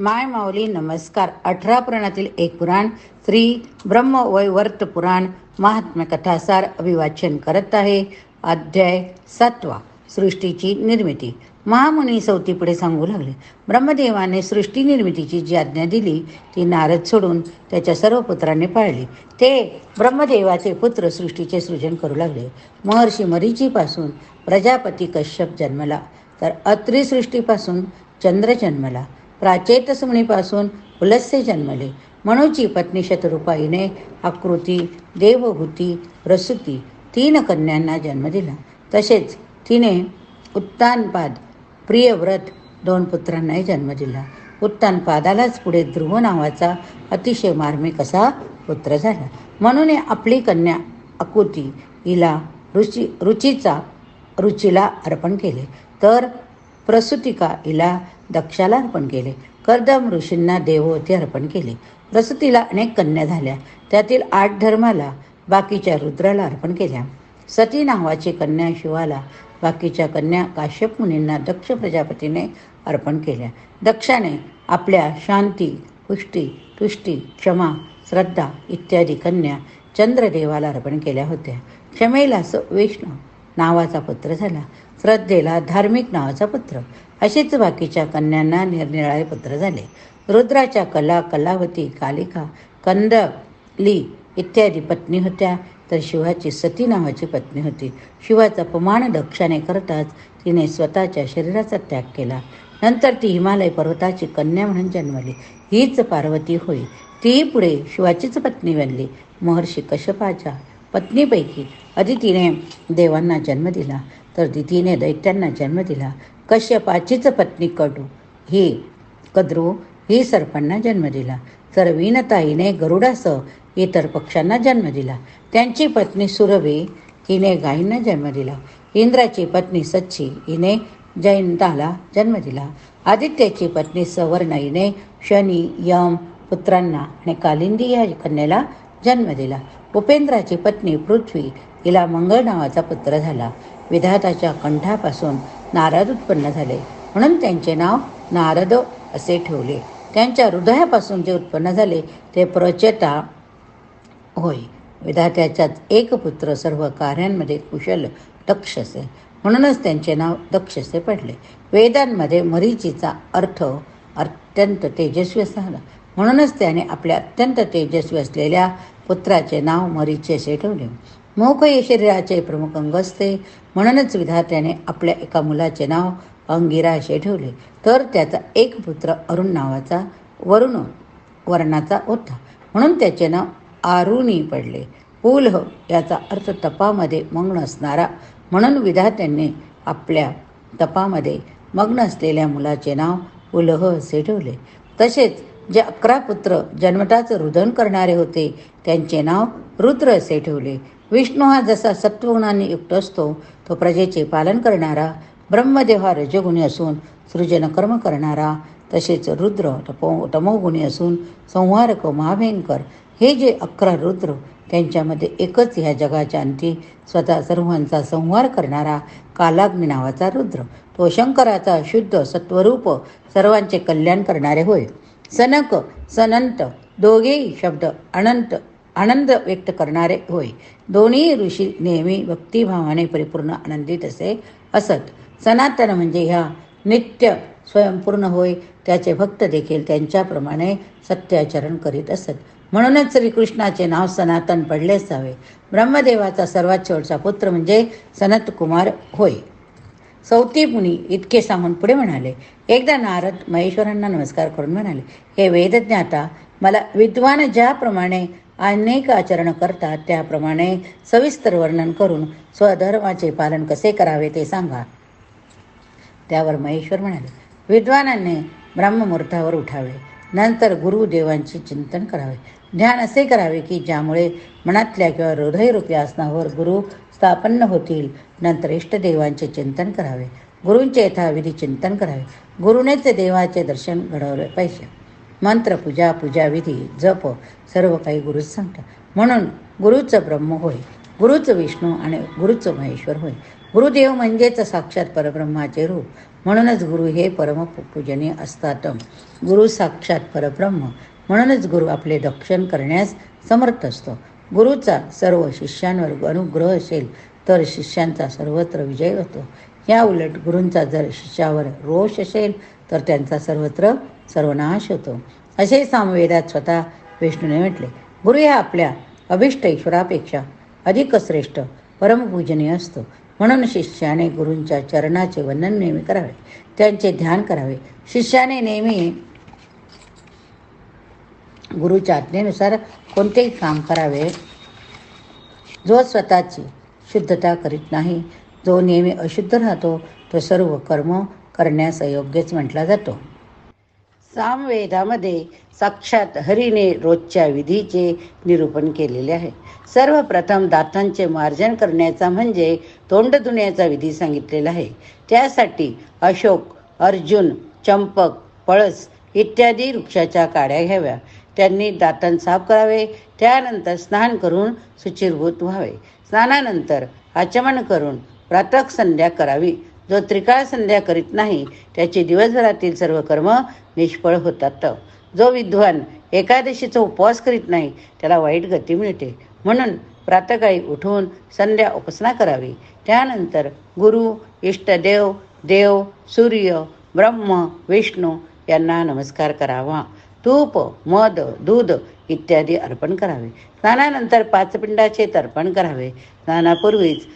माय माऊली नमस्कार. अठरा पुराणातील एक पुराण श्री ब्रह्मवैवर्त पुराण महात्म्य कथासार अभिवाचन करत आहे. अध्याय सातवा सृष्टीची निर्मिती. महामुनी सौती पुढे सांगू लागले. ब्रह्मदेवाने सृष्टी निर्मितीची जी आज्ञा दिली ती नारद सोडून त्याच्या सर्व पुत्रांनी पाळली. ते ब्रह्मदेवाचे पुत्र सृष्टीचे सृजन करू लागले. महर्षी मरीचीपासून प्रजापती कश्यप जन्मला तर अत्रिसृष्टीपासून चंद्र जन्मला. प्राचेतसमणीपासून उलस्य जन्मले. मनूची पत्नी शतरूपाईने आकृती देवहूती प्रसूती तीन कन्यांना जन्म दिला. तसेच तिने उत्तानपाद प्रियव्रत दोन पुत्रांनाही जन्म दिला. उत्तानपादालाच पुढे ध्रुव नावाचा अतिशय मार्मिक असा पुत्र झाला. म्हणून आपली कन्या अकुती हिला रुची रुचीचा रुचीला अर्पण केले. तर प्रसूतिका हिला दक्षाला अर्पण केले. कर्दम ऋषींना देववती अर्पण केले. प्रसूतीला अनेक कन्या झाल्या. त्यातील आठ धर्माला बाकीच्या रुद्राला अर्पण केल्या. सती नावाची कन्या शिवाला बाकीच्या कन्या काश्यप मुनींना दक्ष प्रजापतीने अर्पण केल्या. दक्षाने आपल्या शांती पुष्टी तुष्टी क्षमा श्रद्धा इत्यादी कन्या चंद्रदेवाला अर्पण केल्या होत्या. क्षमेला स विष्णू नावाचा पुत्र झाला. श्रद्धेला धार्मिक नावाचा पुत्र. असेच बाकीच्या कन्यांना निरनिराळे पुत्र झाले. रुद्राच्या कला कलावती कालिका कंदली इत्यादी पत्नी होत्या. तर शिवाची सती नावाची पत्नी होती. शिवाचा अपमान दक्षाने करताच तिने स्वतःच्या शरीराचा त्याग केला. नंतर ती हिमालय पर्वताची कन्या म्हणून जन्मली. हीच पार्वती होई. ती पुढे शिवाचीच पत्नी बनली. महर्षी कश्यपाच्या पत्नीपैकी अदितीने देवांना जन्म दिला. तर दितीने दैत्यांना जन्म दिला. कश्यपाचीच पत्नी कडू. ही कद्रू ही सर्पांना जन्म दिला. तर विनताईने गरुडासह इतर पक्ष्यांना जन्म दिला. त्यांची पत्नी सुरभी हिने गायींना जन्म दिला. इंद्राची पत्नी सच्ची हिने जयंताला जन्म दिला. आदित्याची पत्नी सवर्ण हिने शनी यम पुत्रांना आणि कालिंदी या कन्येला जन्म दिला. उपेंद्राची पत्नी पृथ्वी हिला मंगळ नावाचा पुत्र झाला. विधाताच्या कंठापासून नारद उत्पन्न झाले. म्हणून त्यांचे नाव नारद असे ठेवले. त्यांच्या हृदयापासून जे उत्पन्न झाले ते प्रचेता होय. विधात्याचाच एक पुत्र सर्व कार्यांमध्ये कुशल दक्ष असे म्हणूनच त्यांचे नाव दक्ष असे पडले. वेदांमध्ये मरीचीचा अर्थ अत्यंत तेजस्वी असा म्हणूनच त्याने आपल्या अत्यंत तेजस्वी असलेल्या पुत्राचे नाव मरीची असे ठेवले. मोख हे शरीराचे प्रमुख अंग असते. म्हणूनच विधात्याने आपल्या एका मुलाचे नाव अंगिरा असे ठेवले. तर त्याचा एक पुत्र अरुण नावाचा वरुण वर्णाचा होता. म्हणून त्याचे नाव आरुणी पडले. पुलह याचा अर्थ तपामध्ये मग्न असणारा. म्हणून विधात्याने आपल्या तपामध्ये मग्न असलेल्या मुलाचे नाव पुलह असे ठेवले. तसेच जे अकरा पुत्र जन्मताच रुदन करणारे होते त्यांचे नाव रुद्र असे ठेवले. विष्णू हा जसा सत्वगुणांनी युक्त असतो तो प्रजेचे पालन करणारा ब्रह्मदेव हा रजगुणी असून सृजन कर्म करणारा तसेच रुद्र तपो तमोगुणी असून संहारक महाभयंकर हे जे अकरा रुद्र त्यांच्यामध्ये एकच ह्या जगाच्या अंती स्वतः सर्वांचा संहार करणारा कालाग्नी नावाचा रुद्र तो शंकराचा शुद्ध सत्वरूप सर्वांचे कल्याण करणारे होय. सनक सनंत दोघेही शब्द अनंत आनंद व्यक्त करणारे होय. दोन्ही ऋषी नेहमी भक्तिभावाने परिपूर्ण आनंदित असे असत. सनातन म्हणजे ह्या नित्य स्वयंपूर्ण होय त्याचे भक्त देखील त्यांच्याप्रमाणे सत्याचरण करीत असत. म्हणूनच श्रीकृष्णाचे नाव सनातन पडले असावे. ब्रह्मदेवाचा सर्वात शेवटचा पुत्र म्हणजे सनतकुमार होय. सौती मुनी इतके सांगून पुढे म्हणाले एकदा नारद महेश्वरांना नमस्कार करून म्हणाले हे वेदज्ञाता मला विद्वान ज्याप्रमाणे अनेक आचरण करतात. त्याप्रमाणे सविस्तर वर्णन करून स्वधर्माचे पालन कसे करावे ते सांगा. त्यावर महेश्वर म्हणाले विद्वानांनी ब्रह्ममुहूर्तावर उठावे. नंतर गुरुदेवांचे चिंतन करावे. ध्यान असे करावे की ज्यामुळे मनातल्या किंवा हृदयरूपी आसनावर गुरु स्थापन्न होतील. नंतर इष्टदेवांचे चिंतन करावे. गुरूंचे यथाविधी चिंतन करावे. गुरुनेच देवाचे दर्शन घडवले पाहिजे. मंत्र पूजा पूजाविधी जप सर्व काही गुरुच सांगतात. म्हणून गुरुचं ब्रह्म होय गुरुचं विष्णू आणि गुरुचं महेश्वर होय. गुरुदेव म्हणजेच साक्षात परब्रह्माचे रूप. म्हणूनच गुरु हे परम पूजनीय असतात. गुरु साक्षात परब्रह्म म्हणूनच गुरु आपले रक्षण करण्यास समर्थ असतो. गुरुचा सर्व शिष्यांवर अनुग्रह असेल तर शिष्यांचा सर्वत्र विजय होतो. या उलट गुरूंचा जर शिष्यावर रोष असेल तर त्यांचा सर्वत्र सर्वनाश होतो. असे सामवेदात स्वतः विष्णूने म्हटले गुरु हे आपल्या अभिष्ट ईश्वरापेक्षा अधिक श्रेष्ठ परमपूजनीय असतो. म्हणून शिष्याने गुरूंच्या चरणाचे वंदन नेहमी करावे. त्यांचे ध्यान करावे. शिष्याने नेहमी गुरुच्या आज्ञेनुसार कोणतेही काम करावे जो स्वतःची शुद्धता करीत नाही जो नेहमी अशुद्ध राहतो तो सर्व कर्म करण्यास अयोग्यच म्हटला जातो. सामवेदामध्ये साक्षात हरीने रोजच्या विधीचे निरूपण केलेले आहे. सर्वप्रथम दातांचे मार्जन करण्याचा म्हणजे तोंड धुण्याचा विधी सांगितलेला आहे. त्यासाठी अशोक अर्जुन चंपक पळस इत्यादी वृक्षाच्या काड्या घ्याव्या. त्यांनी दातन साफ करावे. त्यानंतर स्नान करून सुचिरभूत व्हावे. स्नानानंतर आचमन करून प्रातक संध्या करावी. जो त्रिकाळ संध्या करीत नाही त्याचे दिवसभरातील सर्व कर्म निष्फळ होतात. जो विद्वान एकादशीचा उपवास करीत नाही त्याला वाईट गती मिळते. म्हणून प्रातकाळी उठून संध्या उपासना करावी. त्यानंतर गुरु इष्टदेव देव सूर्य ब्रह्म विष्णू यांना नमस्कार करावा. तूप मध दूध इत्यादी अर्पण करावे. स्नानानंतर पाच पिंडाचे तर्पण करावे. स्नानापूर्वीच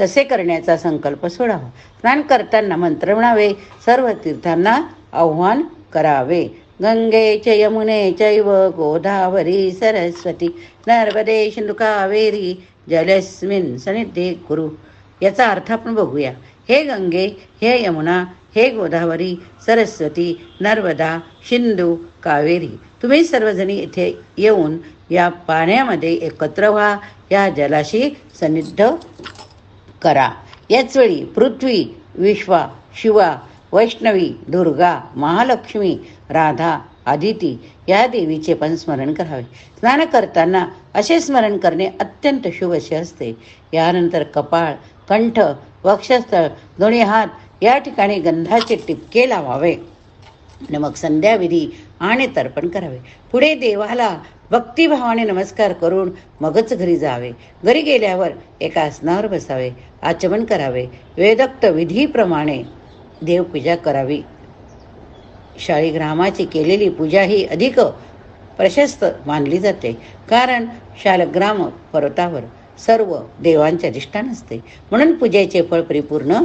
तसे करण्याचा संकल्प सोडावा. स्नान करताना मंत्र म्हणावे. सर्व तीर्थांना आव्हान करावे. गंगे च यमुने चैव गोदावरी सरस्वती. नर्मदे कावेरी जलस्मिन सनिधे गुरु याचा अर्थ आपण बघूया. हे गंगे हे यमुना हे गोदावरी सरस्वती नर्मदा सिंधू कावेरी. तुम्ही सर्वजणी इथे येऊन या पाण्यामध्ये एकत्र व्हा. या जलाशी सनिद्ध करा. याचवेळी पृथ्वी विश्वा शिवा वैष्णवी दुर्गा महालक्ष्मी राधा आदिती या देवीचे पण स्मरण करावे. स्नान करताना असे स्मरण करणे अत्यंत शुभ असे असते. यानंतर कपाळ कंठ वक्षस्थळ दोन्ही हात या ठिकाणी गंधाचे टिपके लावावे. आणि मग संध्याविधी आणि तर्पण करावे. पुढे देवाला भक्तिभावाने नमस्कार करून मगच घरी जावे. घरी गेल्यावर एका आसनावर बसावे आचमन करावे. वेदक्त विधीप्रमाणे देवपूजा करावी. शाळीग्रामाची केलेली पूजा ही अधिक प्रशस्त मानली जाते. कारण शालग्राम पर्वतावर सर्व देवांचे अधिष्ठान असते. म्हणून पूजेचे फळ परिपूर्ण